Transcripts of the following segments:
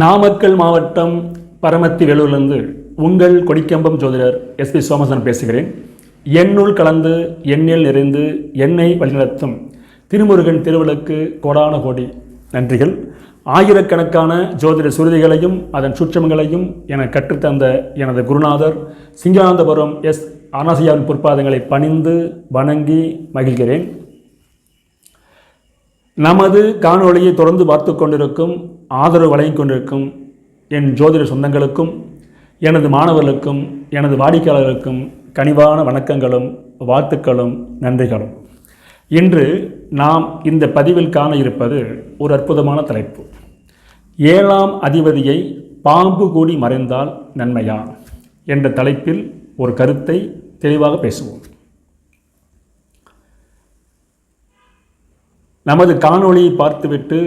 நாமக்கல் மாவட்டம் பரமத்தி வேலூர்லேருந்து உங்கள் கொடிக்கம்பம் ஜோதிடர் எஸ்பி சோமசன் பேசுகிறேன். எண்ணுள் கலந்து எண்ணில் நிறைந்து எண்ணெய் வழிநடத்தும் திருமுருகன் திருவிளக்கு கோடான கோடி நன்றிகள். ஆயிரக்கணக்கான ஜோதிட சுருதிகளையும் அதன் சுற்றங்களையும் என கற்றுத்தந்த எனது குருநாதர் சிங்களாந்தபுரம் எஸ் அனாசியாவின் பொற்பாதங்களை பணிந்து வணங்கி மகிழ்கிறேன். நமது காணொளியை தொடர்ந்து பார்த்து கொண்டிருக்கும் ஆதரவு வழங்கிக் கொண்டிருக்கும் என் ஜோதிட சொந்தங்களுக்கும் எனது மாணவர்களுக்கும் எனது வாடிக்கையாளர்களுக்கும் கனிவான வணக்கங்களும் வாழ்த்துக்களும் நன்றிகளும். இன்று நாம் இந்த பதிவில் காண இருப்பது ஒரு அற்புதமான தலைப்பு. ஏழாம் அதிபதியை பாம்பு கூடி மறைந்தால் நன்மையா? என்ற தலைப்பில் ஒரு கருத்தை தெளிவாக பேசுவோம். நமது காணொளியை பார்த்துவிட்டு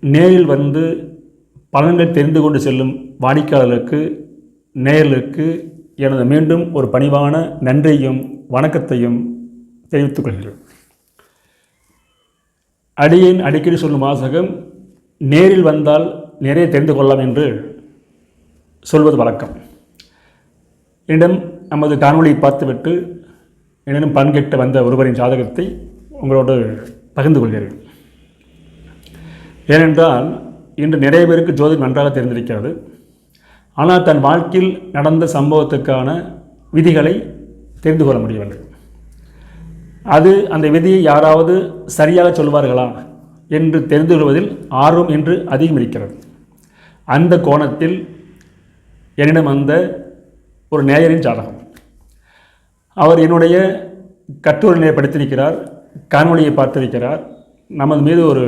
நேரில் வந்து பலன்கள் தெரிந்து கொண்டு செல்லும் வாடிக்கையாளர்களுக்கு நேயர்களுக்கு எனது மீண்டும் ஒரு பணிவான நன்றியையும் வணக்கத்தையும் தெரிவித்துக் கொள்கிறேன். அடியேன் அடிக்கடி சொல்லும் வாசகம் நேரில் வந்தால் நிறைய தெரிந்து கொள்ளலாம் என்று சொல்வது வழக்கம். என்னிடம் நமது காணொலியை பார்த்துவிட்டு என்னிடம் பங்கேற்று வந்த ஒருவரின் ஜாதகத்தை உங்களோடு பகிர்ந்து கொள்கிறேன். ஏனென்றால் இன்று நிறைய பேருக்கு ஜோதிடம் நன்றாக தெரிந்திருக்கிறது. ஆனால் தன் வாழ்க்கையில் நடந்த சம்பவத்துக்கான விதிகளை தெரிந்து கொள்ள முடியவில்லை. அது அந்த விதியை யாராவது சரியாக சொல்வார்களா என்று தெரிந்து கொள்வதில் ஆர்வம் என்று அதிகம் இருக்கிறது. அந்த கோணத்தில் என்னிடம் வந்த ஒரு நேயரின் ஜாதகம். அவர் என்னுடைய கட்டுரை படித்திருக்கிறார் காணொலியை பார்த்திருக்கிறார். நமது மீது ஒரு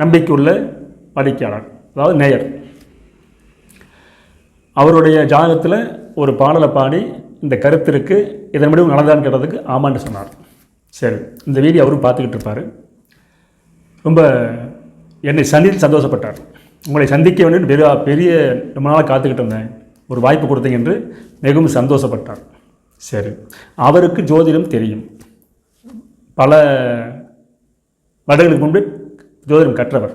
நம்பிக்கையுள்ள படிக்கையாளர் அதாவது நேயர் அவருடைய ஜாதகத்தில் ஒரு பாடலை பாடி இந்த கருத்திற்கு இதன் முடிவு நடந்தான்னு கேட்டதுக்கு ஆமான்னு சொன்னார். சரி இந்த வீடியோ அவரும் பார்த்துக்கிட்டு இருப்பார். ரொம்ப என்னை சந்தித்து சந்தோஷப்பட்டார். உங்களை சந்திக்க வேண்டும் பெரிய பெரிய ரொம்ப நாளாக காத்துக்கிட்டு இருந்தேன். ஒரு வாய்ப்பு கொடுத்தீங்க என்று மிகவும் சந்தோஷப்பட்டார். சரி அவருக்கு ஜோதிடம் தெரியும். பல வருடங்களுக்கு முன்பு ஜோதிடம் கற்றவர்.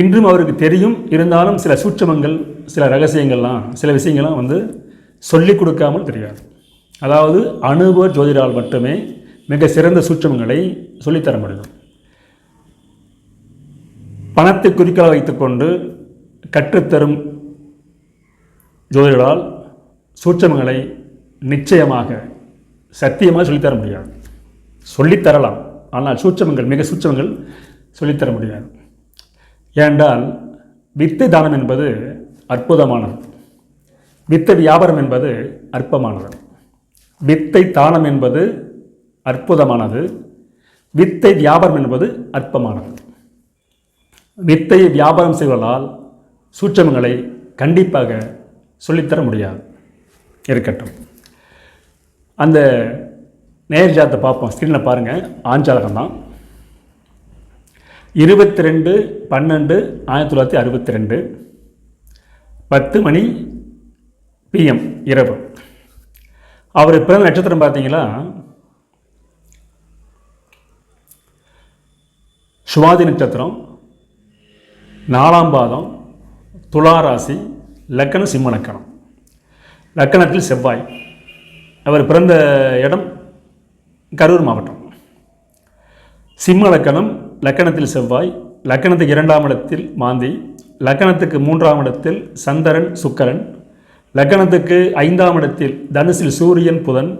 இன்றும் அவருக்கு தெரியும் இருந்தாலும் சில சூட்சமங்கள் சில ரகசியங்கள்லாம் சில விஷயங்கள்லாம் வந்து சொல்லிக் கொடுக்காமல் தெரியாது. அதாவது அனுபவ ஜோதிடால் மட்டுமே மிக சிறந்த சூட்சமங்களை சொல்லித்தர முடியும். பணத்தை குறிக்கோள் வைத்துக்கொண்டு கற்றுத்தரும் ஜோதிடரால் சூட்சமங்களை நிச்சயமாக சத்தியமாக சொல்லித்தர முடியாது. சொல்லித்தரலாம் ஆனால் சூட்சமங்கள் மிக சூட்சமங்கள் சொல்லித்தர முடியாது. ஏனென்றால் வித்தை தானம் என்பது அற்புதமானது. வித்தை வியாபாரம் என்பது அற்பமானது. வித்தை தானம் என்பது அற்புதமானது. வித்தை வியாபாரம் என்பது அற்பமானது. வித்தை வியாபாரம் செய்வதால் சூட்சமங்களை கண்டிப்பாக சொல்லித்தர முடியாது. இருக்கட்டும். அந்த நேர்ஜாத்தை பார்ப்போம். ஸ்க்ரீனில் பாருங்கள் ஆஞ்சாலகம் தான் இருபத்தி ரெண்டு பன்னெண்டு ஆயிரத்தி தொள்ளாயிரத்தி அறுபத்தி ரெண்டு பத்து மணி பிஎம் இரவு. அவர் பிறந்த நட்சத்திரம் பார்த்தீங்களா? சுவாதி நட்சத்திரம் நாலாம் பாதம் துளாராசி லக்கணம் சிம்ம லக்கணம். லக்கணத்தில் செவ்வாய். அவர் பிறந்த இடம் கரூர் மாவட்டம். சிம்ம லக்கணம் லக்கணத்தில் செவ்வாய் லக்கணத்துக்கு இரண்டாம் இடத்தில் மாந்தி லக்கணத்துக்கு மூன்றாம் இடத்தில் சந்திரன் சுக்கரன் லக்கணத்துக்கு ஐந்தாம் இடத்தில் தனுசில் சூரியன் புதன்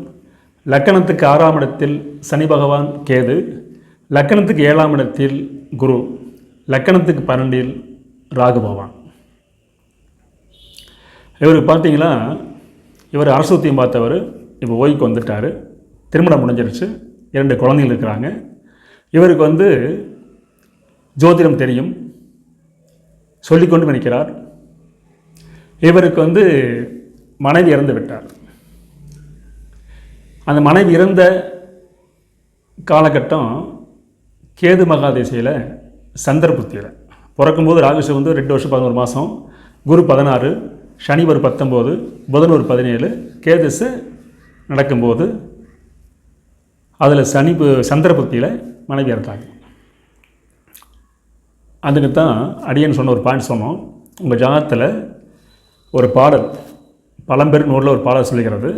லக்கணத்துக்கு ஆறாம் இடத்தில் சனி பகவான் கேது லக்கணத்துக்கு ஏழாம் இடத்தில் குரு லக்கணத்துக்கு பன்னெண்டில் ராகு பகவான். இவர் பார்த்தீங்களா? இவர் அரசுத்தியம் பார்த்தவர். இப்போ ஓய்வுக்கு வந்துட்டார். திருமணம் முடிஞ்சிருச்சு. இரண்டு குழந்தைகள் இருக்கிறாங்க. இவருக்கு வந்து ஜோதிடம் தெரியும். சொல்லிக்கொண்டு நினைக்கிறார். இவருக்கு வந்து மனைவி இறந்து விட்டார். அந்த மனைவி இறந்த காலகட்டம் கேது மகாதேசியில் சந்திரபுத்தியில் பிறக்கும்போது ராகுஷம் வந்து ரெண்டு வருஷம் பதினோரு மாதம் குரு பதினாறு சனி ஒரு பத்தொம்போது புதன் ஒரு பதினேழு கேதுசு நடக்கும்போது அதில் சனி சந்திரபுத்தியில் மனைவி இறந்தாங்க. அதுக்கு தான் அடியன் சொன்ன ஒரு பாயிண்ட் சொன்னோம். உங்கள் ஜாதகத்தில் ஒரு பாடல் பழம்பெரும் நூலில் ஒரு பாடல் சொல்லுகிறது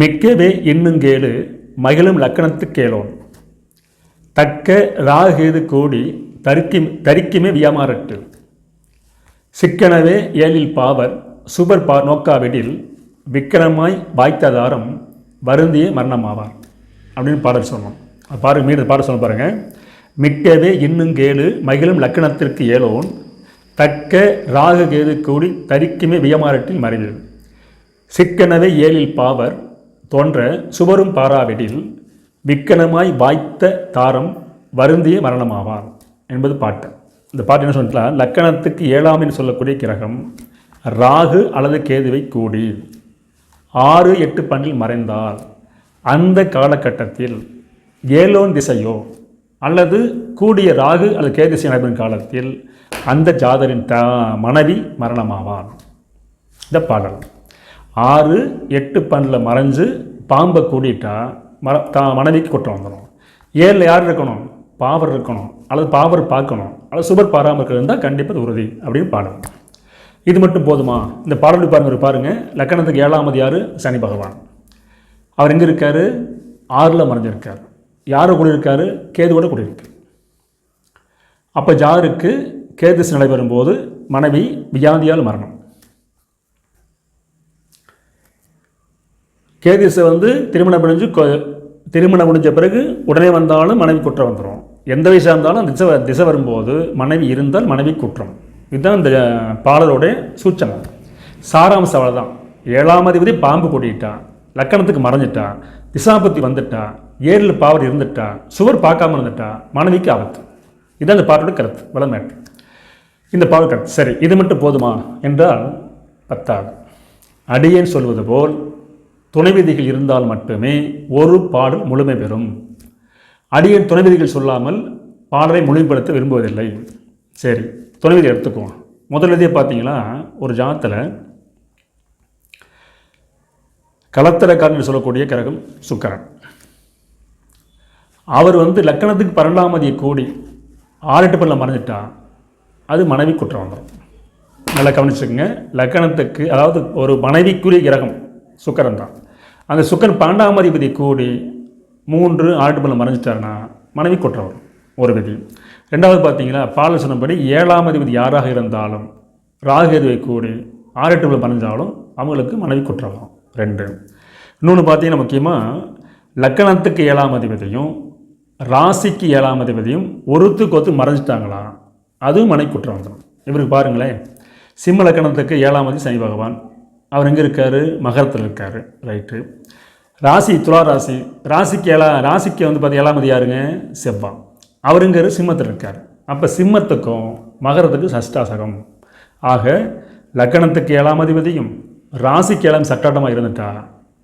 மிக்கவே இன்னும் கேளு மகிழும் லக்கணத்து கேளோன். தக்க ராகேது கூடி தரிக்கி தரிக்குமே வியாமாரட்டு சிக்கனவே ஏழில் பாவர் சுபர் பா நோக்காவிடில் விக்கிரமாய் வாய்த்ததாரம் வருந்திய மரணமாவார். அப்படின்னு பாடல் சொன்னோம். அது பாருங்க மீண்டும் பாடல் சொன்ன பாருங்கள் மிக்கவே இன்னும் கேளு மகிழும் லக்கணத்திற்கு ஏலோன். தக்க ராகு கேது கூடி தரிக்குமே வியமாரட்டில் மறைவு சிக்கனவே ஏழில் பாவர் தோன்ற சுவரும் பாராவிடில் விக்கனமாய் வாய்த்த தாரம் வருந்திய மரணமாவார் என்பது பாட்டு. இந்த பாட்டு என்ன சொல்லலாம் லக்கணத்துக்கு ஏழாம் என்று சொல்லக்கூடிய கிரகம் ராகு அல்லது கேதுவை கூடி ஆறு எட்டு பன்னில் மறைந்தால் அந்த காலகட்டத்தில் ஏலோன் திசையோ அல்லது கூடிய ராகு அல்லது கேதசி நடைபெறும் காலத்தில் அந்த ஜாதரின் த மனைவி மரணமாவார் இந்த பாடல். ஆறு எட்டு பன்னில் மறைஞ்சு பாம்பை கூடிட்டா மர தா மனைவிக்கு குற்றம் வந்துடும் ஏழில் யார் இருக்கணும்? பாவர் இருக்கணும். அல்லது பாவர் பார்க்கணும். அல்லது சுபர் பாராமல் இருக்கிறது இருந்தால் கண்டிப்பாக உறுதி அப்படின்னு பாடல். இது மட்டும் போதுமா? இந்த பாடல் பாருங்க பாருங்கள் லக்கணத்துக்கு ஏழாமது யார் சனி பகவான். அவர் எங்கே இருக்கார்? ஆறில் மறைஞ்சிருக்கார். யார் கூட இருக்கார் கேதுவோட கூட இருக்கு அப்போ ஜாருக்கு கேதுஸ் நடைபெறும் போது மனைவி வியாதியால் மரணம். கேதிசை வந்து திருமணம் முடிஞ்சு கொ- திருமணம் முடிஞ்ச பிறகு உடனே வந்தாலும் மனைவி குற்றம் வந்துடும் எந்த வயசாக இருந்தாலும் அந்த திசை திசை வரும்போது மனைவி இருந்தால் மனைவி குற்றம். இதுதான் இந்த பாடலோடைய சூச்சனை. சாராம்சம் அவ்வளோதான் ஏழாம் அதிபதி பாம்பு கூட்டிட்டான். லக்கணத்துக்கு மறைஞ்சிட்டான். திசாபத்தி வந்துட்டான். ஏழில் பாவர் இருந்துட்டா சுவர் பார்க்காம இருந்துட்டா மனைவிக்கு ஆபத்து. இதுதான் இந்த பாட்டோட கருத்து வளமேட்டு. இந்த பாடல் கருத்து. சரி இது மட்டும் போதுமா? என்றால் பத்தாது. அடியேன் சொல்வது போல் துணைவிதிகள் இருந்தால் மட்டுமே ஒரு பாடல் முழுமை பெறும். அடியேன் துணைவிதிகள் சொல்லாமல் பாடலை முழுமைப்படுத்த விரும்புவதில்லை. சரி துணைவிதி எடுத்துக்குவோம். முதல்லதே பார்த்தீங்கன்னா ஒரு ஜாத்தில் கலத்தரக்காரன் சொல்லக்கூடிய கிரகம் சுக்கரன். அவர் வந்து லக்கணத்துக்கு பன்னெண்டாமதியை கூடி ஆறெட்டு பண்ணல மறைஞ்சிட்டா அது மனைவி குற்றம் வந்துடும் நல்லா கவனிச்சுக்கோங்க. லக்கணத்துக்கு அதாவது ஒரு மனைவிக்குரிய கிரகம் சுக்கரன் தான். அந்த சுக்கரன் பன்னெண்டாம் அதிபதி கூடி மூன்று ஆறு பண்ணல மறைஞ்சிட்டாருன்னா மனைவி குற்றம் வரும் ஒரு விதி. ரெண்டாவது பார்த்தீங்கன்னா பாலல் சொன்னபடி ஏழாம் அதிபதி யாராக இருந்தாலும் ராகுகேதுவை கூடி ஆறு எட்டு மறைஞ்சாலும் அவங்களுக்கு மனைவி குற்றம் ரெண்டு. இன்னொன்று பார்த்தீங்கன்னா முக்கியமாக லக்கணத்துக்கு ஏழாம் அதிபதியும் ராசிக்கு ஏழாம் அதிபதியும் ஒருத்துக்கு ஒத்து மறைஞ்சிட்டாங்களா? அதுவும் மனை குற்றம் வந்துடும் இவருக்கு பாருங்களேன். சிம்ம லக்கணத்துக்கு ஏழாம் அதி சனி பகவான். அவர் எங்கே இருக்கார்? மகரத்தில் இருக்கார். ரைட்டு ராசி துலா ராசி. ராசிக்கு ஏழா ராசிக்கு வந்து பார்த்து ஏழாம் யாருங்க? செவ்வா. அவருங்கிற சிம்மத்தில் இருக்கார். அப்போ சிம்மத்துக்கும் மகரத்துக்கு சஷ்டாசகம். ஆக லக்கணத்துக்கு ஏழாம் அதிபதியும் ராசிக்கு ஏழாம் சட்டாட்டமாக இருந்துட்டா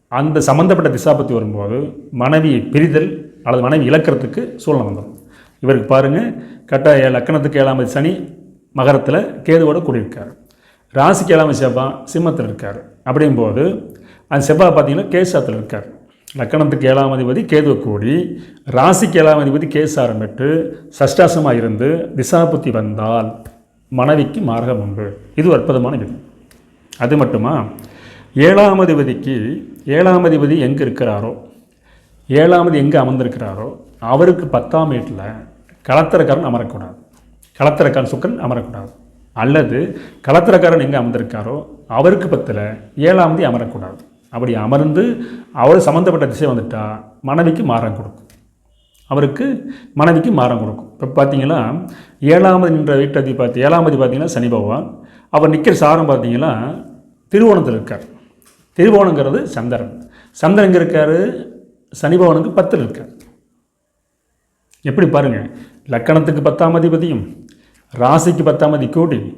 அந்த சம்மந்தப்பட்ட திசாபத்தி வரும்போது மனைவி பிரிதல் அல்லது மனைவி இழக்கிறதுக்கு சூழ்நிலை வந்துடும் இவருக்கு பாருங்கள் கட்டாய லக்கணத்துக்கு ஏழாம் சனி மகரத்தில் கேதுவோட கூடியிருக்கார். ராசிக்கு ஏழாம் செவ்வாய் சிம்மத்தில் இருக்கார். அப்படிங்கும்போது அந்த செவ்வாய் பார்த்தீங்கன்னா கேசாத்தில் இருக்கார். லக்கணத்துக்கு ஏழாம் அதிபதி கேதுவை கூடி ராசிக்கு ஏழாம் அதிபதி கேஸ் ஆரம்பிட்டு சஷ்டாசமாக இருந்து திசாபுத்தி வந்தால் மனைவிக்கு மார்க்கம் உண்டு. இது அற்புதமான விதி. அது மட்டுமா? ஏழாம் அதிபதிக்கு ஏழாம் அதிபதி எங்கே இருக்கிறாரோ ஏழாமது எங்கே அமர்ந்திருக்கிறாரோ அவருக்கு பத்தாம் வீட்டில் களத்திரக்காரன் அமரக்கூடாது. களத்திரக்காரன் சுக்கன் அமரக்கூடாது. அல்லது களத்திரக்காரன் எங்கே அமர்ந்திருக்காரோ அவருக்கு பத்தில் ஏழாமதி அமரக்கூடாது. அப்படி அமர்ந்து அவர் சம்மந்தப்பட்ட திசை வந்துட்டா மனைவிக்கு மாறம் கொடுக்கும். அவருக்கு மனைவிக்கு மாறம் கொடுக்கும். இப்போ பார்த்தீங்கன்னா ஏழாமது நின்ற வீட்டதி பார்த்து ஏழாமதி பார்த்தீங்கன்னா சனி பகவான். அவர் நிற்கிற சாரம் பார்த்தீங்கன்னா திருவோணத்தில் இருக்கார். திருவோணங்கிறது சந்திரன். சந்திரன் எங்கே இருக்கார்? சனி பவனுக்கு பத்தில் இருக்கார் எப்படி பாருங்கள் லக்கணத்துக்கு பத்தாம் அதிபதியும் ராசிக்கு பத்தாம் அதி கூடி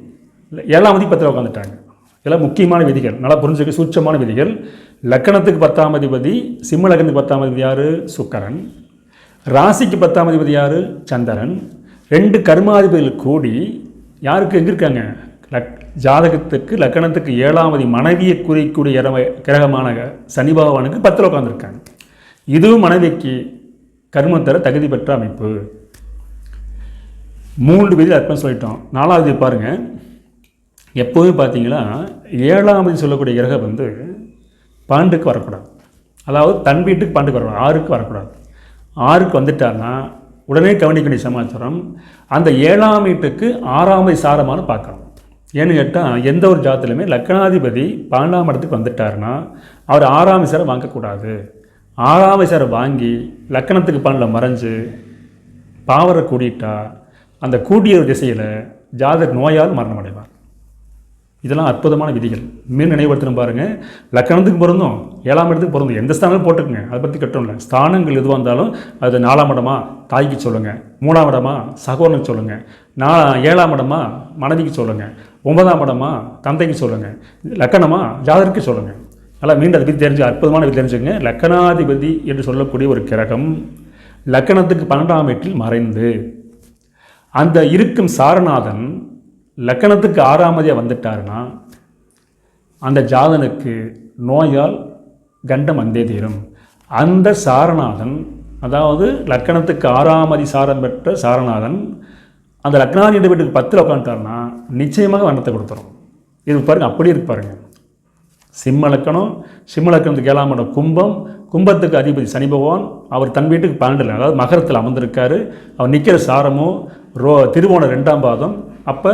ஏழாம் பத்தில் உட்காந்துட்டாங்க இதெல்லாம் முக்கியமான விதிகள். நல்லா புரிஞ்சுக்க சூட்சமான விதிகள். லக்கணத்துக்கு பத்தாம் அதிபதி சிம்ம லக்னத்துக்கு பத்தாம் அதிபதி யார்? சுக்கரன். ராசிக்கு பத்தாம் அதிபதி யார்? சந்திரன். ரெண்டு கர்மாதிபதிகள் கூடி யாருக்கு எங்கே இருக்காங்க? லக் ஜாதகத்துக்கு லக்கணத்துக்கு ஏழாமதி மனைவியை குறிக்கூடிய இரவ- கிரகமான சனி பகவானுக்கு பத்தில் உட்காந்துருக்காங்க இதுவும் மனைவிக்கு கர்மம் தர தகுதி பெற்ற அமைப்பு. மூன்று விதி அர்ப்பணம் சொல்லிட்டோம். நாலாவது பாருங்கள் எப்போவுமே பார்த்தீங்கன்னா ஏழாவது சொல்லக்கூடிய கிரகம் வந்து பாண்டுக்கு வரக்கூடாது. அதாவது தன் வீட்டுக்கு பாண்டுக்கு வரக்கூடாது ஆறுக்கு வரக்கூடாது. ஆறுக்கு வந்துட்டாருன்னா உடனே கவனிக்க வேண்டிய சமாச்சாரம் அந்த ஏழாம் வீட்டுக்கு ஆறாம் சாரமான பார்க்கணும். ஏன்னு கேட்டால் எந்த ஒரு ஜாத்திலுமே லக்னாதிபதி பன்னெண்டாம் இடத்துக்கு வந்துட்டாருன்னா அவர் ஆறாம் சாரம் வாங்கக்கூடாது. ஆறாம் விசாரம் வாங்கி லக்கணத்துக்கு பன்னெண்டில் மறைஞ்சு பாவரை கூடிட்டா அந்த கூடிய ஒரு திசையில் ஜாதகர் நோயால் மரணம் அடைவார் இதெல்லாம் அற்புதமான விதிகள். மீன் நினைவுபடுத்தணும் பாருங்கள் லக்கணத்துக்கு பிறந்தோம் ஏழாம் இடத்துக்கு பிறந்தோம் எந்த ஸ்தானமும் போட்டுக்குங்க. அதை பற்றி கட்டும் இல்லை. ஸ்தானங்கள் எதுவாக இருந்தாலும் அது நாலாம் இடமா தாய்க்கு சொல்லுங்கள் மூணாம் இடமா சகோதரனுக்கு சொல்லுங்கள் நா ஏழாம் இடமா மனைவிக்கு சொல்லுங்கள் ஒன்பதாம் இடமா தந்தைக்கு சொல்லுங்கள் லக்கணமா ஜாதருக்கு சொல்லுங்கள் நல்லா மீண்டும் அதை பற்றி தெரிஞ்சு அற்புதமான விதி தெரிஞ்சுக்கங்க. லக்கணாதிபதி என்று சொல்லக்கூடிய ஒரு கிரகம் லக்கணத்துக்கு பன்னெண்டாம் வீட்டில் மறைந்து அந்த இருக்கும் சாரநாதன் லக்கணத்துக்கு ஆறாமதியாக வந்துட்டாருன்னா அந்த ஜாதனுக்கு நோயால் கண்டம் வந்தே தீரும். அந்த சாரநாதன் அதாவது லக்கணத்துக்கு ஆறாமதி சாரம் பெற்ற சாரநாதன் அந்த லக்னாதி வீட்டுக்கு பத்தில் உட்காந்துட்டாருன்னா நிச்சயமாக வண்ணத்தை கொடுத்துரும். இது பாருங்க அப்படி இருக்கு சிம்ம லக்கணம் சிம்ம லக்கணத்துக்கு ஏழாம் இடம் கும்பம். கும்பத்துக்கு அதிபதி சனி பகவான் அவர் தன் வீட்டுக்கு பன்னெண்டில் அதாவது மகரத்தில் அமர்ந்திருக்காரு. அவர் நிற்கிற சாரமோ ரோ திருவோணம் ரெண்டாம் பாதம் அப்போ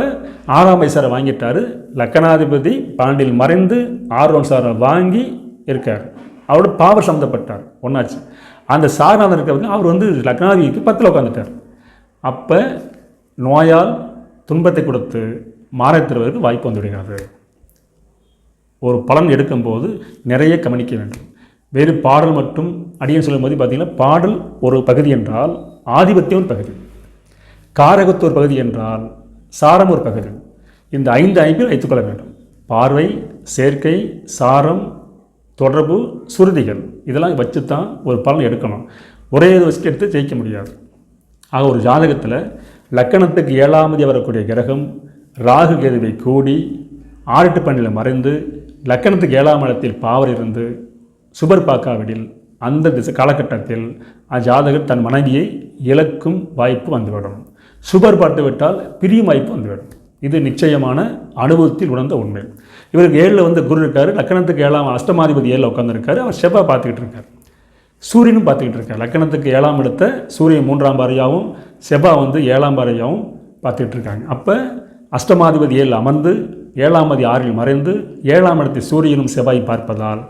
ஆறாம் வயசாரை வாங்கிட்டார். லக்கணாதிபதி பாண்டியில் மறைந்து ஆர்வம் சாரை வாங்கி இருக்கார். அவரோட பாவர் சம்மந்தப்பட்டார் ஒன்றாச்சு அந்த சாரநாதன் இருக்கிறவங்க அவர் வந்து லக்னாதிபதிக்கு பத்தில் உட்காந்துட்டார் அப்போ நோயால் துன்பத்தை கொடுத்து மாறத்திருவதற்கு வாய்ப்பு வந்து ஒரு பலன் எடுக்கும்போது நிறைய கவனிக்க வேண்டும். வேறு பாடல் மட்டும் அடியன் சொல்லும்போது பார்த்திங்கன்னா பாடல் ஒரு பகுதி என்றால் ஆதிபத்தியம் ஒரு பகுதி. காரகத்து ஒரு பகுதி என்றால் சாரம் ஒரு பகுதி. இந்த ஐந்து ஐப்பில் வைத்துக்கொள்ள வேண்டும். பார்வை சேர்க்கை சாரம் தொடர்பு சுருதிகள். இதெல்லாம் வச்சு தான் ஒரு பலன் எடுக்கணும். ஒரே இதை எடுத்து ஜெயிக்க முடியாது. ஆக ஒரு ஜாதகத்தில் லக்கணத்துக்கு ஏழாமதி வரக்கூடிய கிரகம் ராகு கேதுவை கூடி ஆடிட்டு பண்ணில் மறைந்து லக்கணத்துக்கு ஏழாம் இடத்தில் பாவர் இருந்து சுபர் பார்க்காவிடில் அந்த திசை காலகட்டத்தில் அஜாதகர் தன் மனைவியை இழக்கும் வாய்ப்பு வந்துவிடும். சுபர் பார்த்து விட்டால் பிரியும் வாய்ப்பு வந்துவிடும். இது நிச்சயமான அனுபவத்தில் உணர்ந்த உண்மை. இவருக்கு ஏழில் வந்து குரு இருக்கார். லக்கணத்துக்கு ஏழாம் அஷ்டமாதிபதி ஏழில் உட்காந்துருக்காரு அவர் செவ்வாய் பார்த்துக்கிட்டு இருக்கார் சூரியனும் பார்த்துக்கிட்டு இருக்கார் லக்கணத்துக்கு ஏழாம் இடத்த சூரியன் மூன்றாம் பாறையாகவும் செவ்வாய் வந்து ஏழாம் பாறையாகவும் பார்த்துக்கிட்டு இருக்காங்க அப்போ அஷ்டமாதிபதி ஏழில் அமர்ந்து ஏழாம் மதி ஆறில் மறைந்து ஏழாம் இடத்தை சூரியனும் செவ்வாய் பார்ப்பதால்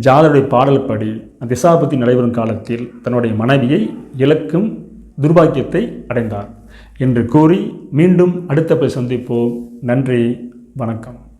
ஜாதருடைய பாடல் படி திசாபத்தி நடைபெறும் காலத்தில் தன்னுடைய மனைவியை இழக்கும் துர்பாக்கியத்தை அடைந்தார் என்று கூறி மீண்டும் அடுத்த போய் சந்திப்போம். நன்றி வணக்கம்.